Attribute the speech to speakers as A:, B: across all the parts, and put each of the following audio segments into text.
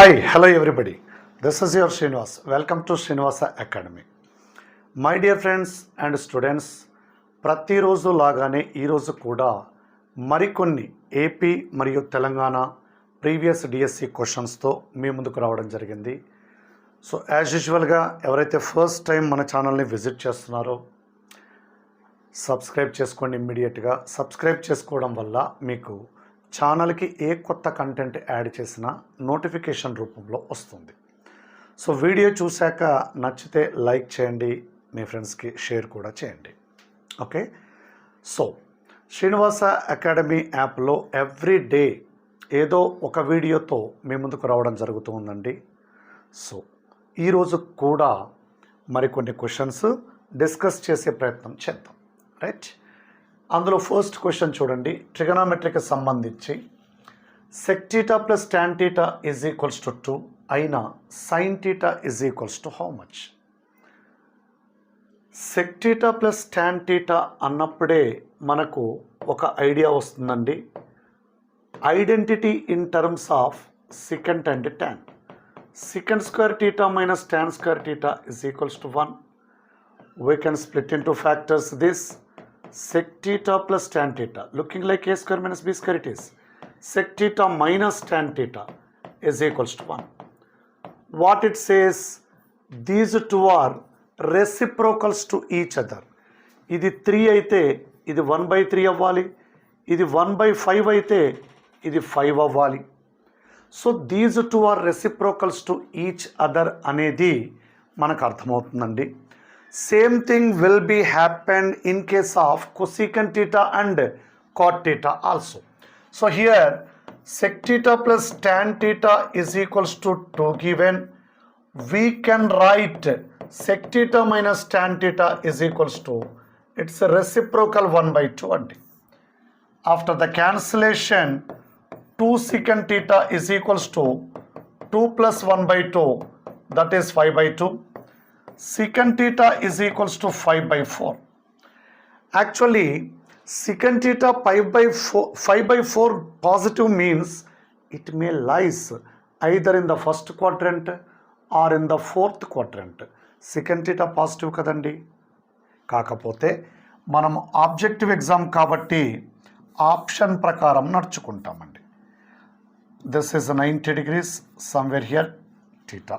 A: Hi hello everybody this is your Srinivas welcome to Srinivasa academy my dear friends and students ప్రతిరోజు లాగానే ఈరోజు కూడా మరికొన్ని AP మరియు తెలంగాణ ప్రీవియస్ డిఎస్సి క్వశ్చన్స్తో మీ ముందుకు రావడం జరిగింది. సో యాజ్ యూజువల్గా ఎవరైతే ఫస్ట్ టైం మన ఛానల్ని విజిట్ చేస్తున్నారో సబ్స్క్రైబ్ చేసుకోండి ఇమ్మీడియట్గా సబ్స్క్రైబ్ చేసుకోవడం వల్ల మీకు ఛానల్కి ఏ కొత్త కంటెంట్ యాడ్ చేసినా నోటిఫికేషన్ రూపంలో వస్తుంది. సో వీడియో చూశాక నచ్చితే లైక్ చేయండి మీ ఫ్రెండ్స్కి షేర్ కూడా చేయండి. ఓకే? సో శ్రీనివాస అకాడమీ యాప్లో ఎవ్రీ డే ఏదో ఒక వీడియోతో మీ ముందుకు రావడం జరుగుతూ ఉందండి. సో ఈరోజు కూడా మరికొన్ని క్వశ్చన్స్ డిస్కస్ చేసే ప్రయత్నం చేద్దాం. రైట్? అందులో ఫస్ట్ క్వశ్చన్ చూడండి. ట్రిగనామెట్రీకి సంబంధించి sec theta plus tan theta is equals to two అయినా sine theta is equals to how much sec theta plus tan theta అన్నప్పుడే మనకు ఒక ఐడియా వస్తుందండి. Identity in terms of secant and tan square theta minus minus tan square theta is equals to 1. We can split into factors this. Sec theta plus tan theta looking like a square minus b square it is. Sec theta minus tan theta is equals to 1. What it says, these two are reciprocals to each other. ఇది three అయితే ఇది one by three అవ్వాలి ఇది one by five అయితే ఇది five అవ్వాలి so these two are reciprocals to each other అనేది మనకు అర్థమవుతుందండి Same thing will be happened in case of cosecant theta and cot theta also. So here sec theta plus tan theta is equals to 2 given. We can write sec theta minus tan theta is equals to it's a reciprocal 1 by 2 and after the cancellation 2 secant theta is equals to 2 plus 1 by 2 that is 5 by 2 secant theta is equals to 5 by 4 actually secant theta 5 by 4 5 by 4 positive means it may lies either in the first quadrant or in the fourth quadrant secant theta positive కదండి కాకపోతే మనం objective exam కాబట్టి option ప్రకారం నడుచుకుంటామండి this is ninety degrees somewhere here theta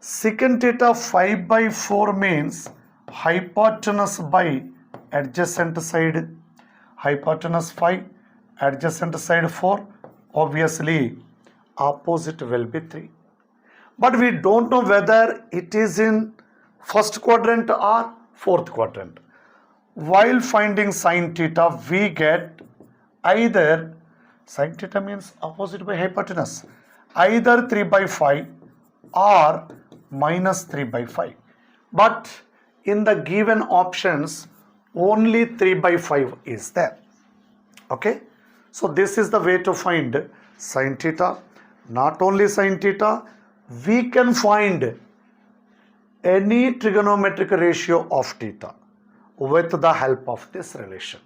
A: secant theta 5 by 4 means hypotenuse by adjacent side. Hypotenuse 5 adjacent side 4 obviously opposite will be 3 but we don't know whether it is in first quadrant or fourth quadrant. While finding sine theta we get either sine theta means opposite by hypotenuse either 3 by 5 or minus 3 by 5. But in the given options, only 3 by 5 is there. Okay, so this is the way to find sine theta. Not only sine theta, we can find any trigonometric ratio of theta with the help of this relation.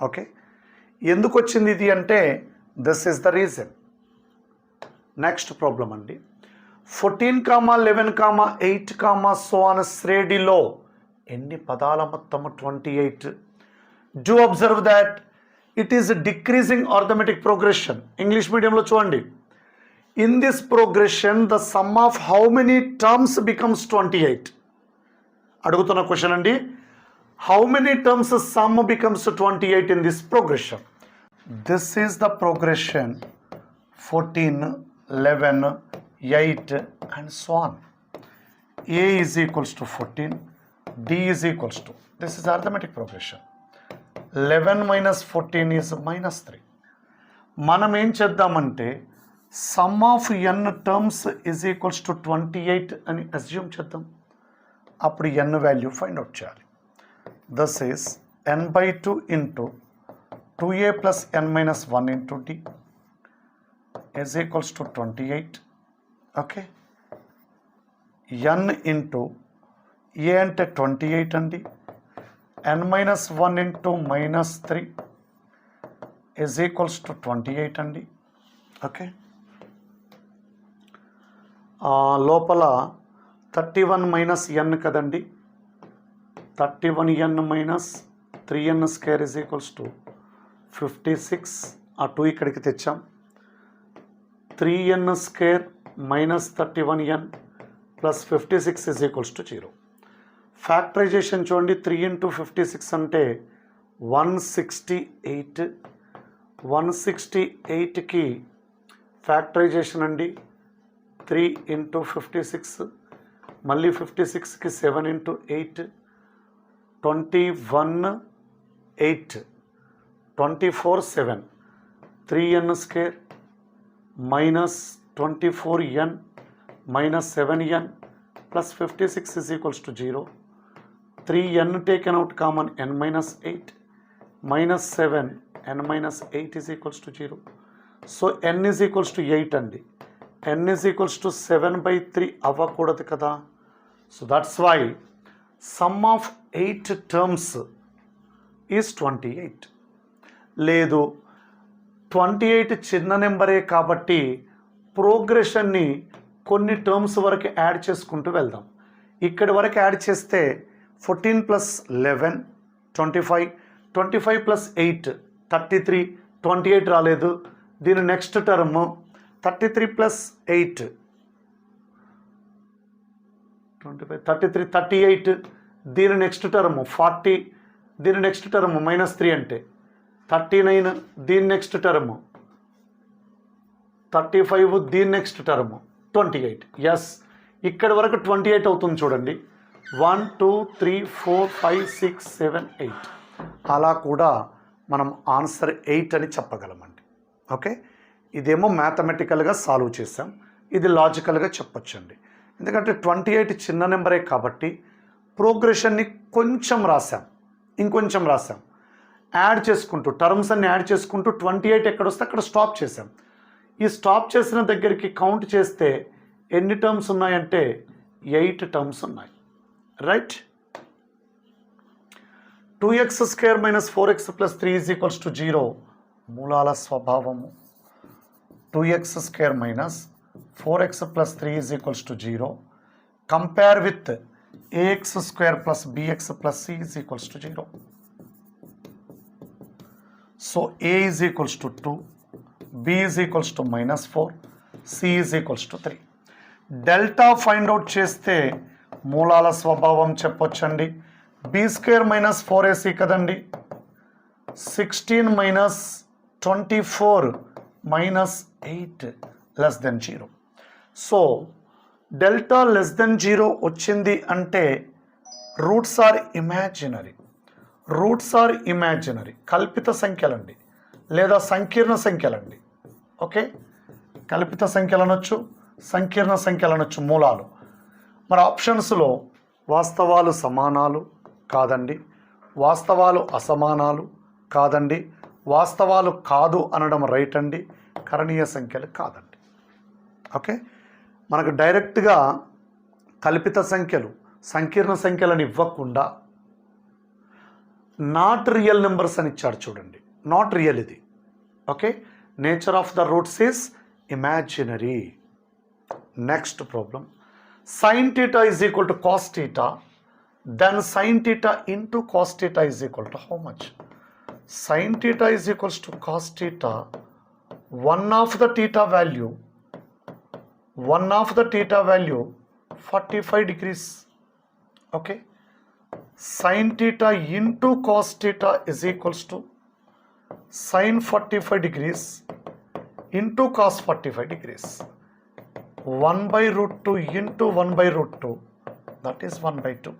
A: Okay, ఎందుకు వచ్చింది ఇది అంటే this is the reason next problem అండి fourteen comma eleven comma eight comma so on శ్రేణిలో ఎన్ని పదాల మొత్తము twenty eight? Do observe that it is decreasing arithmetic progression English మీడియంలో చూడండి. In this progression the sum of how many terms becomes twenty eight అడుగుతున్న question అండి. How many terms sum becomes twenty eight in this progression this is the progression fourteen eleven eight and so on a is equals to fourteen d is equals to this is arithmetic progression. Eleven minus fourteen is minus three. మనం ఏం చేద్దామంటే sum of n terms is equals to twenty eight అని assume చేద్దాం. అప్పుడు n value find out చేయాలి. Thus is n by two into two a plus n minus one into d is equals to twenty eight okay. N into a అంటే twenty eight అండి. N minus one into minus three is equals to twenty eight అండి. Okay. లోపల thirty one minus n కదండి. Thirty one n minus three n square is equals to fifty six ఆ two ఇక్కడికి తెచ్చాం. Three n square minus thirty one n plus fifty six is equals to zero factorization చూడండి three into fifty six అంటే one sixty eight one sixty ఎయిట్కి factorization అండి three into fifty six మళ్ళీ fifty సిక్స్కి seven into eight twenty one eight twenty four seven three n square minus twenty four n minus seven n plus fifty six is equals to zero three n taken out common n minus eight minus seven n minus eight is equals to zero so n is equals to eight అండి. N is equals to seven by three అవ్వకూడదు కదా. So that's why sum of eight terms is twenty eight లేదు twenty eight చిన్న నెంబరే కాబట్టి ప్రోగ్రెషన్ని కొన్ని terms వరకు add చేసుకుంటూ వెళ్దాం. ఇక్కడి వరకు యాడ్ చేస్తే fourteen plus eleven twenty five twenty five plus eight thirty three twenty eight రాలేదు. దీని next term thirty three plus eight twenty five thirty three thirty eight దీని నెక్స్ట్ టర్మ్ ఫార్టీ దీని నెక్స్ట్ టర్మ్ మైనస్ త్రీ అంటే thirty nine దీని next term thirty five the next term twenty eight. Yes ఇక్కడి వరకు twenty eight అవుతుంది చూడండి. One two three four five six seven eight అలా కూడా మనం ఆన్సర్ ఎయిట్ అని చెప్పగలమండి. ఓకే ఇదేమో మ్యాథమెటికల్గా సాల్వ్ చేసాం ఇది లాజికల్గా చెప్పొచ్చండి. ఎందుకంటే ట్వంటీ ఎయిట్ చిన్న నెంబరే కాబట్టి ప్రోగ్రెషన్ని కొంచెం రాసాం ఇంకొంచెం రాసాం యాడ్ చేసుకుంటూ టర్మ్స్ అన్ని యాడ్ చేసుకుంటూ ట్వంటీ ఎయిట్ ఎక్కడ వస్తే అక్కడ స్టాప్ చేసాం ఈ స్టాప్ చేసిన దగ్గరికి కౌంట్ చేస్తే ఎన్ని టర్మ్స్ ఉన్నాయంటే ఎయిట్ టర్మ్స్ ఉన్నాయి. Right two x square minus four x plus three is equals to zero మూలాల స్వభావము. Two x square minus four x plus three is equals to zero compare with a x square plus b x plus c is equals to zero so a is equals to two b is equals to minus four c is equals to three delta find out చేస్తే మూలాల స్వభావం చెప్పొచ్చండి. B square minus four a c కదండి. Sixteen minus twenty four minus eight less than zero so delta less than zero వచ్చింది అంటే roots are imaginary roots are imaginary కల్పిత సంఖ్యలండి. లేదా సంకీర్ణ సంఖ్యలండి. ఓకే? కల్పిత సంఖ్యలు అనొచ్చు సంకీర్ణ సంఖ్యలు అనొచ్చు మూలాలు. మరి ఆప్షన్స్లో వాస్తవాలు సమానాలు కాదండి. వాస్తవాలు అసమానాలు కాదండి. వాస్తవాలు కాదు అనడం రైట్ అండి కరణీయ సంఖ్యలు కాదండి. ఓకే? మనకు డైరెక్ట్గా కల్పిత సంఖ్యలు సంకీర్ణ సంఖ్యలను ఇవ్వకుండా నాట్ రియల్ నెంబర్స్ అని ఇచ్చాడు చూడండి. not reality. Okay, nature of the roots is imaginary. Next problem sine theta is equal to cos theta, then sine theta into cos theta is equal to how much? Sine theta is equals to cos theta, one of the theta value, one of the theta value 45 degrees. Okay, sine theta into cos theta is equals to sine forty five degrees into cos forty five degrees one by root two into one by root two that is one by two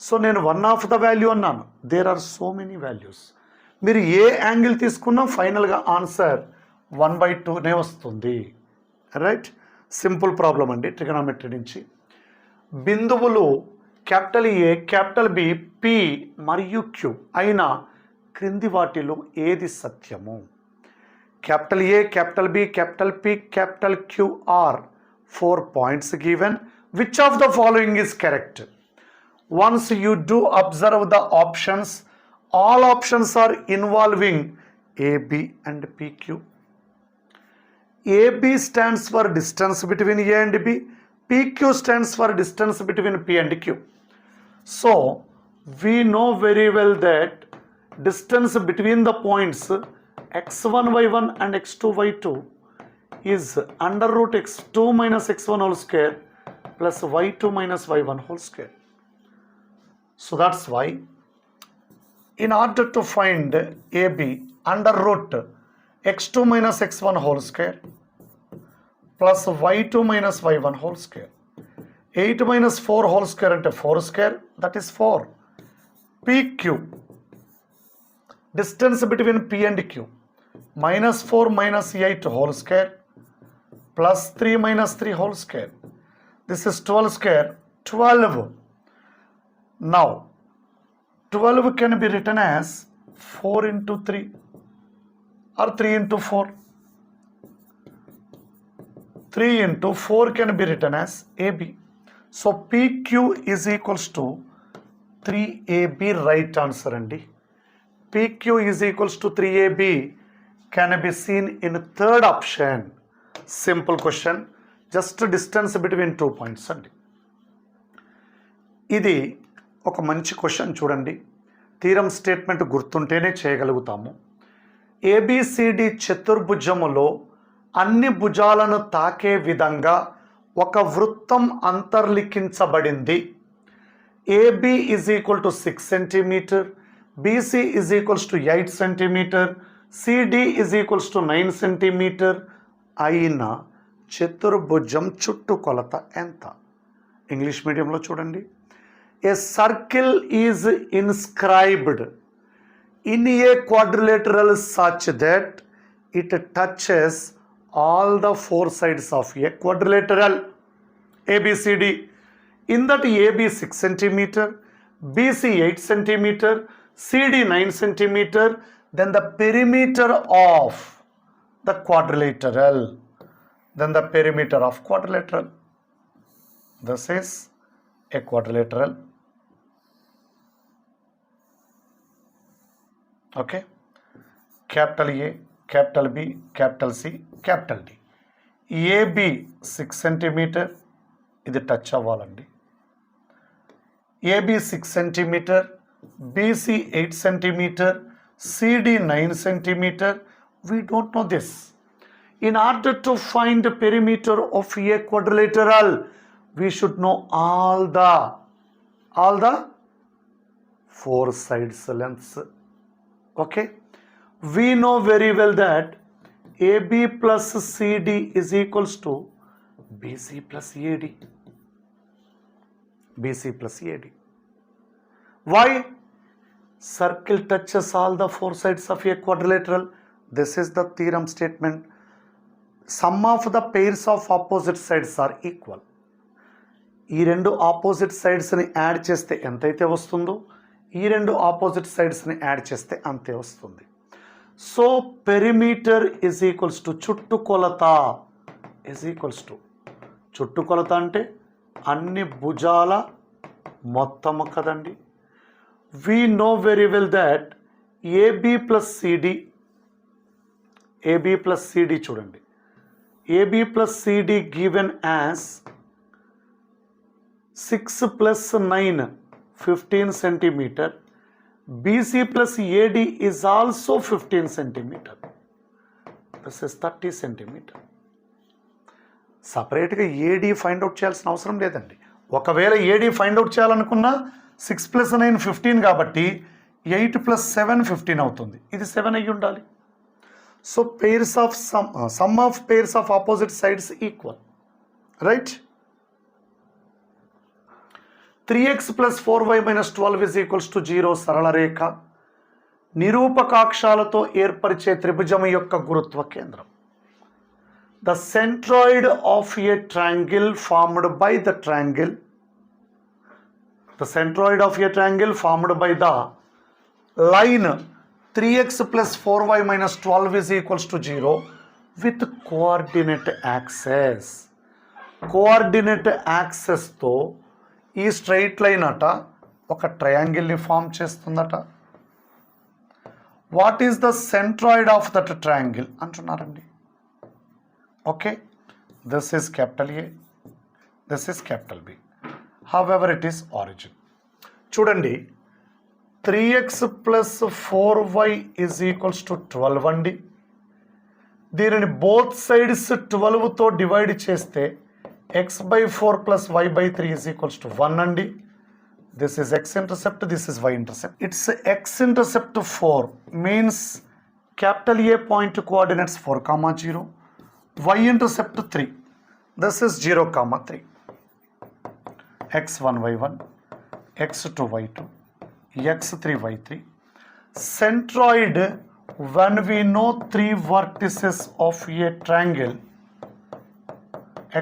A: so నేను one of the value అన్నాను. There are so many values మీరు ఏ angle తీసుకున్నా ఫైనల్గా answer one by టూనే వస్తుంది. Right simple problem అండి trigonometry నుంచి. బిందువులు capital A capital B P మరియు క్యూ అయినా క్రింది వాటిలో ఏది సత్యము capital A capital B capital P capital Q are four points given which of the following is correct once you do observe the options all options are involving a b and pq AB stands for distance between A and B. PQ stands for distance between P and Q. So we know very well that distance between the points x1 y1 and x2 y2 is under root x2 minus x1 whole square plus y2 minus y1 whole square. So that's why in order to find AB under root x2 minus x1 whole square plus y2 minus y1 whole square. 8 minus 4 whole square అంటే 4 square that is 4. PQ distance between P and Q minus 4 minus 8 whole square plus 3 minus 3 whole square. This is 12 square 12. Now 12 can be written as 4 into 3 or 3 into 4. 3 into 4 can be written as AB. So PQ is equals to 3AB right answer అండి PQ is equals to 3AB can be seen in third option. Simple question. Just distance between two points అండి. ఇది ఒక మంచి question చూడండి. తీరం statement గుర్తుంటేనే చేయగలుగుతాము. A B C D చతుర్భుజములో అన్ని భుజాలను తాకే విధంగా ఒక వృత్తం అంతర్లిఖించబడింది. AB is equal to six centimeter BC is equals to 8 centimeter CD is equals to nine centimeter అయిన చతుర్భుజం చుట్టూ కొలత ఎంత ఇంగ్లీష్ మీడియంలో చూడండి a circle is inscribed in a quadrilateral such that it touches all the four sides of a quadrilateral ABCD in that AB six centimeter BC eight centimeter CD 9 centimeter, then the perimeter of the quadrilateral, then the perimeter of quadrilateral. This is a quadrilateral. Okay capital A capital B capital C capital D AB six centimetre ఇది touch అవ్వాలండి AB six centimeter BC 8 centimeter, CD 9 centimeter. We don't know this. In order to find the perimeter of a quadrilateral, we should know all the all the four sides lengths. Okay, we know very well that AB plus CD is equals to BC plus AD. BC plus AD. Why circle touches all the four sides of a quadrilateral this is the theorem statement sum of the pairs of opposite sides are equal ఈ రెండు opposite సైడ్స్ని add చేస్తే ఎంతైతే వస్తుందో ఈ రెండు opposite సైడ్స్ని add చేస్తే అంతే వస్తుంది so perimeter is equals to చుట్టుకొలత ఇజ్ ఈక్వల్స్ టు చుట్టుకొలత అంటే అన్ని భుజాల మొత్తము కదండి we know very well that AB plus CD AB plus CD చూడండి. AB plus CD given as six plus nine fifteen centimeter BC plus AD is also fifteen centimeter this is thirty centimeter సపరేట్గా AD find out చేయాల్సిన అవసరం లేదండి. ఒకవేళ AD find out చేయాలనుకున్నా six plus nine fifteen కాబట్టి eight plus seven fifteen అవుతుంది. ఇది seven అయ్యి ఉండాలి. So pairs of sum sum of pairs of opposite sides equal right three x plus four y minus twelve is equals to zero సరళ రేఖ. నిరూపకాక్షాలతో ఏర్పరిచే త్రిభుజం యొక్క గురుత్వ కేంద్రం. The centroid of a triangle formed by the triangle the centroid of a triangle formed by the line three x plus four y minus twelve is equals to zero with coordinate axes coordinate యాక్సెస్తో ఈ straight line అట ఒక ట్రయాంగిల్ని form చేస్తుందట. What is the centroid of that triangle అంటున్నారండి. Okay this is capital A this is capital B however it is origin చూడండి three x plus four y is equals to twelve అండి దీనిని both sides ట్వెల్వ్తో divide చేస్తే x by four plus y by three is equals to one అండి this is x intercept this is y intercept it's x intercept four means capital A point coordinates four comma zero y intercept three this is zero comma three x1 y1 x2 y2 x3 y3 centroid when we know three vertices of a triangle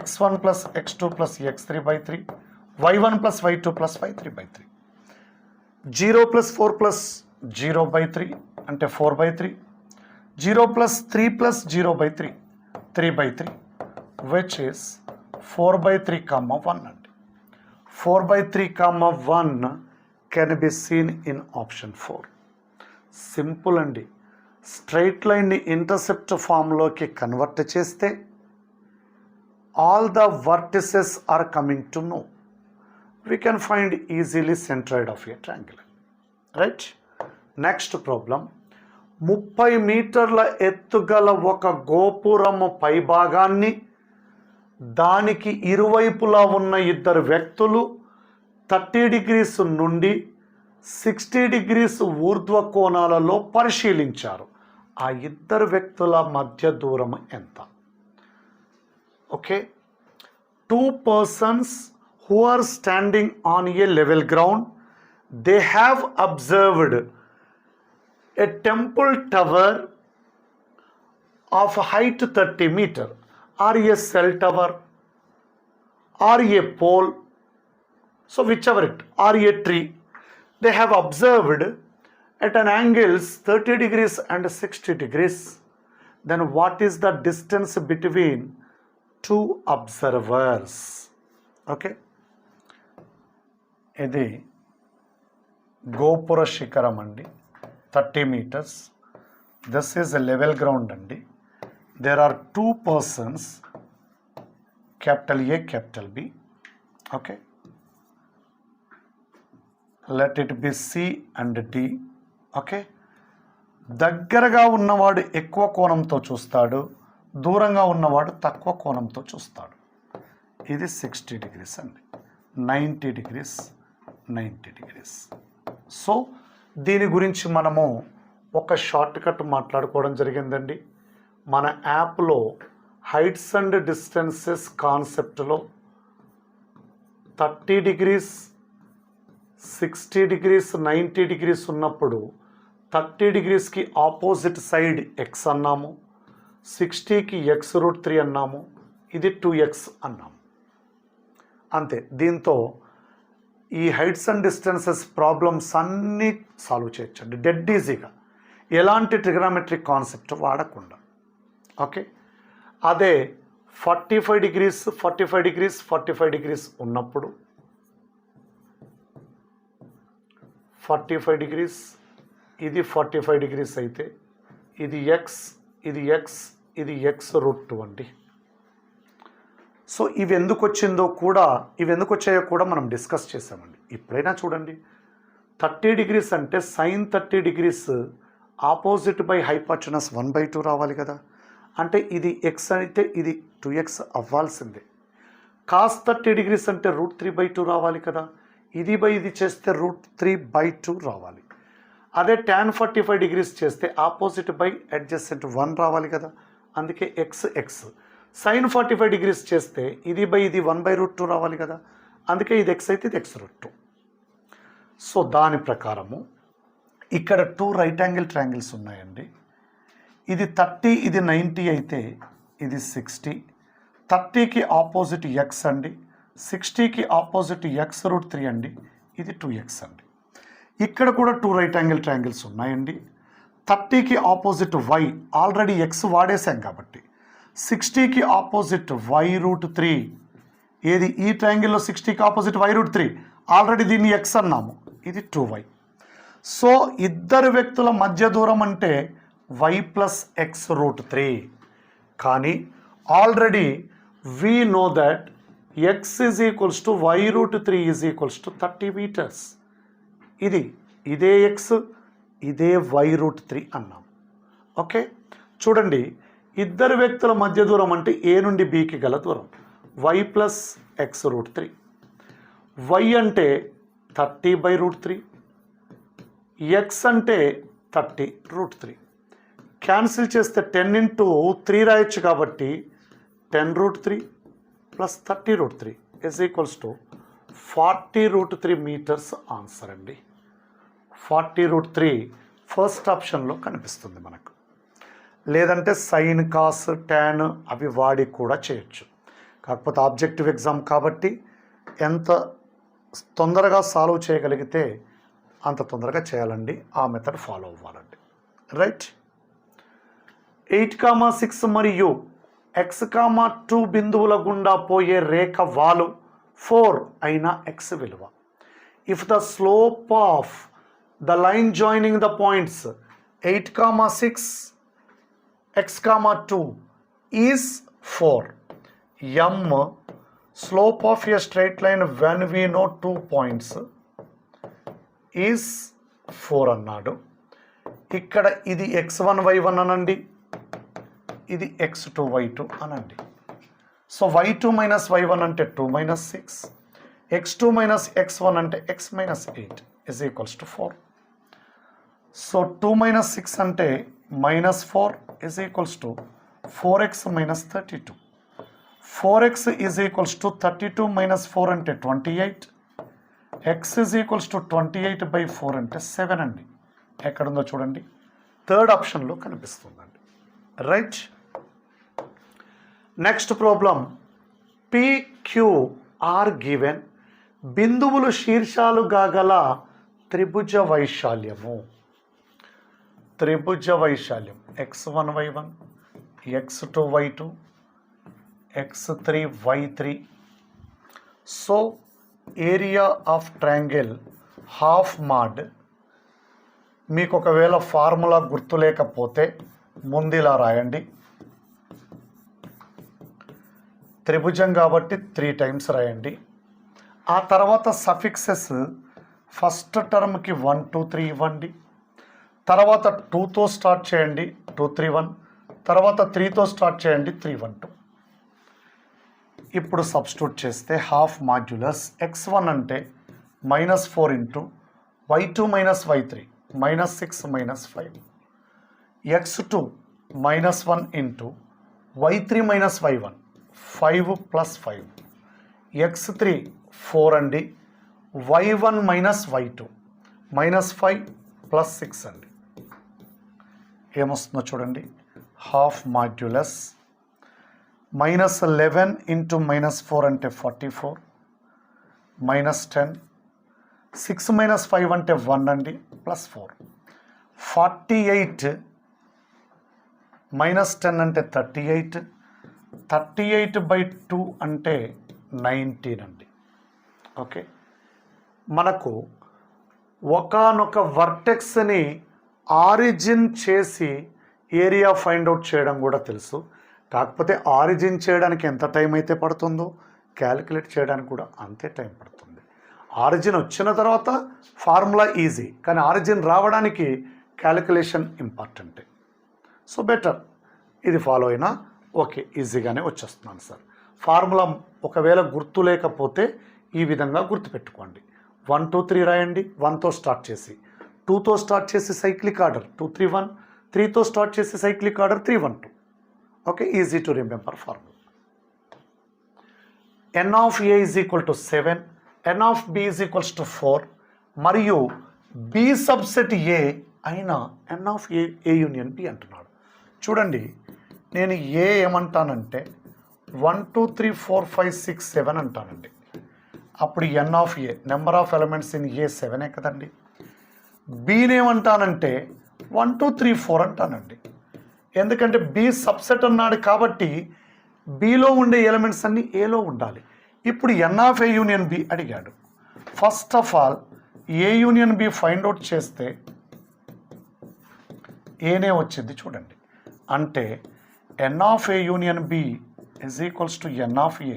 A: x1 plus x2 plus x3 by 3 y1 plus y2 plus y3 by 3 0 plus 4 plus 0 by 3 అంటే 4 by 3 0 plus 3 plus 0 by 3 3 by 3 which is 4 by 3 comma 1 4 by 3 comma 1 can be seen in option 4 simple అండి straight లైన్ని intercept ఫామ్లోకి convert చేస్తే all the vertices are coming to know we can find easily centroid of a triangle right next problem ముప్పై మీటర్ల ఎత్తుగల ఒక గోపురము పైభాగాన్ని దానికి ఇరువైపులా ఉన్న ఇద్దరు వ్యక్తులు థర్టీ డిగ్రీస్ నుండి సిక్స్టీ డిగ్రీస్ ఊర్ధ్వ కోణాలలో పరిశీలించారు. ఆ ఇద్దరు వ్యక్తుల మధ్య దూరం ఎంత? Okay. Two persons who are standing on a level ground they have observed a temple tower of height thirty meter or a cell tower or a pole so whichever it or a tree they have observed at an angles 30 degrees and 60 degrees then what is the distance between two observers okay ఇది గోపుర శిఖరం అండి thirty meters this is a level ground అండి there are two persons capital A capital B okay? Let it be C and D okay? దగ్గరగా ఉన్నవాడు ఎక్కువ కోణంతో చూస్తాడు దూరంగా ఉన్నవాడు తక్కువ కోణంతో చూస్తాడు. ఇది సిక్స్టీ డిగ్రీస్ అండి. Ninety degrees ninety degrees so దీని గురించి మనము ఒక షార్ట్ కట్ మాట్లాడుకోవడం జరిగిందండి. మన యాప్లో హైట్స్ అండ్ డిస్టెన్సెస్ కాన్సెప్ట్లో thirty degrees sixty degrees ninety degrees ఉన్నప్పుడు థర్టీ డిగ్రీస్కి ఆపోజిట్ సైడ్ ఎక్స్ అన్నాము సిక్స్టీకి ఎక్స్ రూట్ త్రీ అన్నాము ఇది టూ ఎక్స్ అన్నాము. అంతే దీంతో ఈ హైట్స్ అండ్ డిస్టెన్సెస్ ప్రాబ్లమ్స్ అన్నీ సాల్వ్ చేయొచ్చండి. డెడ్ ఈజీగా ఎలాంటి ట్రిగనామెట్రిక్ కాన్సెప్ట్ వాడకుండా. ఓకే. అదే forty five degrees forty five degrees forty five degrees ఉన్నప్పుడు ఫార్టీ ఫైవ్ డిగ్రీస్ ఇది ఫార్టీ ఫైవ్ డిగ్రీస్ అయితే ఇది ఎక్స్ ఇది ఎక్స్ ఇది ఎక్స్ రూట్ టూ అండి. సో ఇవి ఎందుకు వచ్చిందో కూడా ఇవి ఎందుకు వచ్చాయో కూడా మనం డిస్కస్ చేసామండి ఇప్పుడైనా చూడండి. థర్టీ డిగ్రీస్ అంటే sine thirty degrees opposite by hypotenuse one by two రావాలి కదా. అంటే ఇది ఎక్స్ అయితే ఇది టూ ఎక్స్ అవ్వాల్సిందే. కాస్ థర్టీ డిగ్రీస్ అంటే రూట్ త్రీ బై టూ రావాలి కదా. ఇది బై ఇది చేస్తే రూట్ త్రీ బై టూ రావాలి. అదే ట్యాన్ ఫార్టీ ఫైవ్ డిగ్రీస్ చేస్తే ఆపోజిట్ బై అడ్జస్టెంట్ వన్ రావాలి కదా. అందుకే x x sine forty five degrees చేస్తే ఇది బై ఇది వన్ బై రూట్ టూ రావాలి కదా. అందుకే ఇది ఎక్స్ అయితే ఇది ఎక్స్ రూట్ టూ సో దాని ప్రకారము ఇక్కడ టూ రైట్ యాంగిల్ ట్రయాంగిల్స్ ఉన్నాయండి. ఇది థర్టీ ఇది నైంటీ అయితే ఇది సిక్స్టీ. థర్టీకి ఆపోజిట్ ఎక్స్ అండి. సిక్స్టీకి ఆపోజిట్ ఎక్స్ రూట్ త్రీ అండి. ఇది టూ ఎక్స్ అండి. ఇక్కడ కూడా టూ రైట్ యాంగిల్ ట్రయాంగిల్స్ ఉన్నాయండి. థర్టీకి ఆపోజిట్ వై ఆల్రెడీ ఎక్స్ వాడేశాం కాబట్టి. సిక్స్టీకి ఆపోజిట్ వై రూట్ త్రీ. ఏది? ఈ ట్రయాంగిల్లో సిక్స్టీకి opposite y root three. Already దీన్ని ఎక్స్ అన్నాము. ఇది టూ వై సో ఇద్దరు వ్యక్తుల మధ్య దూరం అంటే y plus x root three. కానీ already we know that x is equals to y root three is equals to thirty meters ఇది ఇదే ఎక్స్ ఇదే వై రూట్ త్రీ అన్నాం. ఓకే చూడండి ఇద్దరు వ్యక్తుల మధ్య దూరం అంటే ఏ నుండి బీకి గల దూరం? Y plus x root three y అంటే thirty by root three x అంటే థర్టీ రూట్ త్రీ క్యాన్సిల్ చేస్తే టెన్ ఇంటూ త్రీ రాయొచ్చు కాబట్టి ten root three plus thirty root three is equals to forty root three meters answer అండి. Forty root three first ఆప్షన్లో కనిపిస్తుంది మనకు. లేదంటే sine cos tan అవి వాడి కూడా చేయొచ్చు. కాకపోతే ఆబ్జెక్టివ్ ఎగ్జామ్ కాబట్టి ఎంత తొందరగా సాల్వ్ చేయగలిగితే అంత తొందరగా చేయాలండి. ఆ మెథడ్ ఫాలో అవ్వాలండి. రైట్? ఎయిట్ కామా సిక్స్ మరియు ఎక్స్ కామా టూ బిందువుల గుండా పోయే రేఖ వాలు ఫోర్ అయిన ఎక్స్ విలువ. If the slope of the line joining the points eight comma six x comma two is four m slope of a straight line when we know two points is four అన్నాడు. ఇక్కడ ఇది x one y one అనండి. ఇది x two y two అనండి. So y two minus y one అంటే two minus six x two minus x one అంటే x minus eight is equals to four so two minus six అంటే minus four is equals to four x minus thirty two four x is equals to thirty two minus four అంటే twenty eight x is equals to twenty eight by four అంటే seven అండి. ఎక్కడుందో చూడండి. Third ఆప్షన్లో కనిపిస్తుందండి. Right next problem are given బిందువులు శీర్షాలుగా గల త్రిభుజ వైశాల్యము. త్రిభుజ వైశాల్యం. X one y one x two y two x three y three so area of triangle half mod మీకు ఒకవేళ ఫార్ములా గుర్తులేకపోతే ముందిలా రాయండి. త్రిభుజం కాబట్టి త్రీ టైమ్స్ రాయండి. ఆ తర్వాత సఫిక్సెస్ ఫస్ట్ టర్మ్కి వన్ టూ త్రీ ఇవ్వండి. తర్వాత టూతో స్టార్ట్ చేయండి టూ త్రీ వన్ తర్వాత త్రీతో స్టార్ట్ చేయండి త్రీ వన్ టూ ఇప్పుడు సబ్స్టిట్యూట్ చేస్తే హాఫ్ మాడ్యులస్ ఎక్స్ వన్ అంటే minus four into y two minus y three minus six minus five x two minus one into y three minus y one five plus five. X three four అండి. Y one minus y two. Minus five plus six అండి. ఏమొస్తుందో చూడండి. Half modulus. Minus eleven into minus four అంటే forty four. Minus ten. Six minus five అంటే one అండి. Plus four. Forty eight minus ten అంటే thirty eight. Thirty eight by two అంటే nineteen అండి. Okay? మనకు ఒకనొక వర్టెక్స్ని ఆరిజిన్ చేసి ఏరియా ఫైండ్ అవుట్ చేయడం కూడా తెలుసు. కాకపోతే ఆరిజిన్ చేయడానికి ఎంత టైం అయితే పడుతుందో క్యాలిక్యులేట్ చేయడానికి కూడా అంతే టైం పడుతుంది. ఆరిజిన్ వచ్చిన తర్వాత ఫార్ములా ఈజీ కానీ ఆరిజిన్ రావడానికి క్యాలిక్యులేషన్ ఇంపార్టెంటే. So better. ఇది ఫాలో అయినా ఓకే ఈజీగానే వచ్చేస్తున్నాను సార్. ఫార్ములా ఒకవేళ గుర్తు లేకపోతే ఈ విధంగా గుర్తుపెట్టుకోండి. వన్ టూ త్రీ రాయండి వన్తో స్టార్ట్ చేసి. టూతో స్టార్ట్ చేసి cyclic order two three one. త్రీతో start చేసి cyclic order three one two. Okay easy to remember formula. N of A is equal to seven n of B is equals to four మరియు B subset A అయినా n of A A union B అంటున్నాడు. చూడండి నేను A ఏమంటానంటే one two three four five six seven అంటానండి. అప్పుడు n of A number of elements in A సెవెనే కదండి బీనేమంటానంటే one two three four అంటానండి. ఎందుకంటే బి సబ్సెట్ అన్నాడు కాబట్టి బిలో ఉండే ఎలిమెంట్స్ అన్నీ ఏలో ఉండాలి. ఇప్పుడు n of A union B అడిగాడు. First of all A union B find out చేస్తే ఏనే వచ్చింది చూడండి. అంటే n of A union B is equals to n of a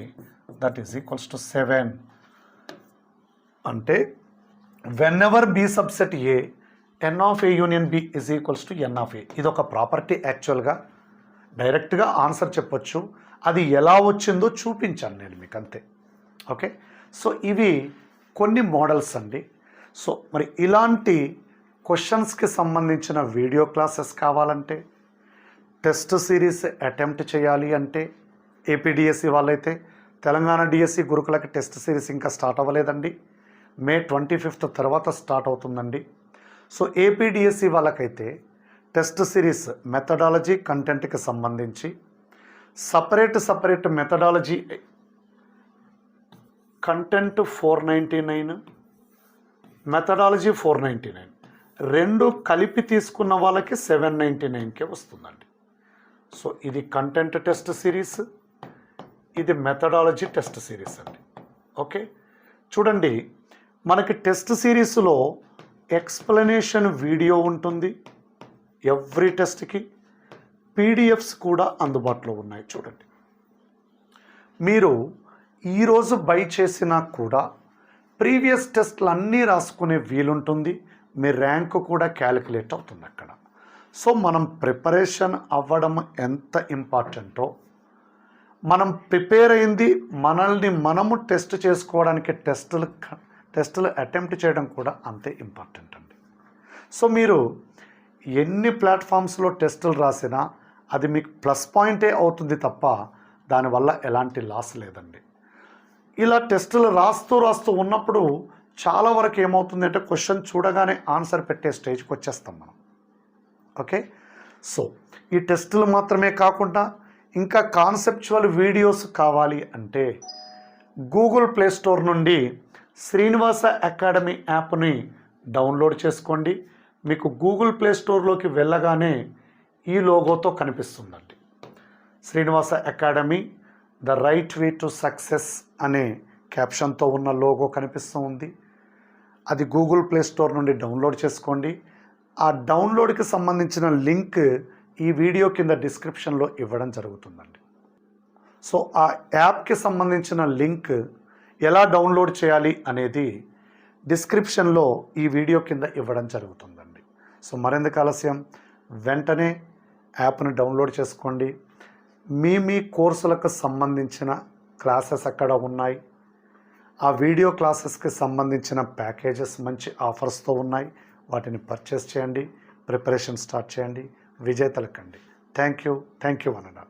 A: that is equals to 7 అంటే whenever B subset A n of A union B is equals to n of A ఇది ఒక property యాక్చువల్గా డైరెక్ట్గా answer చెప్పొచ్చు. అది ఎలా వచ్చిందో చూపించాను నేను మీకు అంతే ఓకే సో ఇవి కొన్ని మోడల్స్ అండి. సో మరి ఇలాంటి క్వశ్చన్స్కి సంబంధించిన వీడియో క్లాసెస్ కావాలంటే టెస్ట్ సిరీస్ అటెంప్ట్ చేయాలి అంటే ఏపీడిఎస్సి వాళ్ళైతే తెలంగాణ డిఎస్సి గురుకులకి టెస్ట్ సిరీస్ ఇంకా స్టార్ట్ అవ్వలేదండి. మే ట్వంటీ ఫిఫ్త్ తర్వాత స్టార్ట్ అవుతుందండి. సో ఏపీడిఎస్సి వాళ్ళకైతే టెస్ట్ సిరీస్ మెథడాలజీ కంటెంట్కి సంబంధించి separate separate methodology content four ninety nine methodology four ninety nine రెండు కలిపి తీసుకున్న వాళ్ళకి సెవెన్ నైంటీ నైన్కే వస్తుందండి. సో ఇది కంటెంట్ టెస్ట్ సిరీస్ ఇది మెథడాలజీ టెస్ట్ సిరీస్ అండి. ఓకే? చూడండి మనకి టెస్ట్ సిరీస్లో ఎక్స్ప్లెనేషన్ వీడియో ఉంటుంది ఎవ్రీ టెస్ట్కి. పీడిఎఫ్స్ కూడా అందుబాటులో ఉన్నాయి చూడండి. మీరు ఈరోజు బై చేసినా కూడా ప్రీవియస్ టెస్ట్లు అన్నీ రాసుకునే వీలుంటుంది. మీ ర్యాంకు కూడా క్యాలిక్యులేట్ అవుతుంది అక్కడ. సో మనం ప్రిపరేషన్ అవ్వడం ఎంత ఇంపార్టెంటో మనం ప్రిపేర్ అయింది మనల్ని మనము టెస్ట్ చేసుకోవడానికి టెస్టులు టెస్టులు అటెంప్ట్ చేయడం కూడా అంతే ఇంపార్టెంట్ అండి. సో మీరు ఎన్ని ప్లాట్ఫామ్స్లో టెస్టులు రాసినా అది మీకు ప్లస్ పాయింటే అవుతుంది తప్ప దానివల్ల ఎలాంటి లాస్ లేదండి. ఇలా టెస్టులు రాస్తూ రాస్తూ ఉన్నప్పుడు చాలా వరకు ఏమవుతుంది అంటే క్వశ్చన్ చూడగానే ఆన్సర్ పెట్టే స్టేజ్కి వచ్చేస్తాం మనం. ఓకే? సో ఈ టెస్టులు మాత్రమే కాకుండా ఇంకా కాన్సెప్చువల్ వీడియోస్ కావాలి అంటే గూగుల్ ప్లే స్టోర్ నుండి శ్రీనివాస అకాడమీ యాప్ని డౌన్లోడ్ చేసుకోండి. మీకు గూగుల్ ప్లే స్టోర్లోకి వెళ్ళగానే ఈ లోగోతో కనిపిస్తుందండి. Srinivasa Academy the right way to success అనే క్యాప్షన్తో ఉన్న లోగో కనిపిస్తూ ఉంది. అది గూగుల్ ప్లే స్టోర్ నుండి డౌన్లోడ్ చేసుకోండి. ఆ డౌన్లోడ్కి సంబంధించిన లింక్ ఈ వీడియో కింద డిస్క్రిప్షన్లో ఇవ్వడం జరుగుతుందండి. సో ఆ యాప్కి సంబంధించిన లింక్ ఎలా డౌన్లోడ్ చేయాలి అనేది డిస్క్రిప్షన్లో ఈ వీడియో కింద ఇవ్వడం జరుగుతుందండి. సో మరెందుకు ఆలస్యం? వెంటనే యాప్ను డౌన్లోడ్ చేసుకోండి. మీ మీ కోర్సులకు సంబంధించిన క్లాసెస్ అక్కడ ఉన్నాయి. ఆ వీడియో క్లాసెస్కి సంబంధించిన ప్యాకేజెస్ మంచి ఆఫర్స్తో ఉన్నాయి. వాటిని పర్చేస్ చేయండి ప్రిపరేషన్ స్టార్ట్ చేయండి విజేతలకండి. Thank you thank you అనడా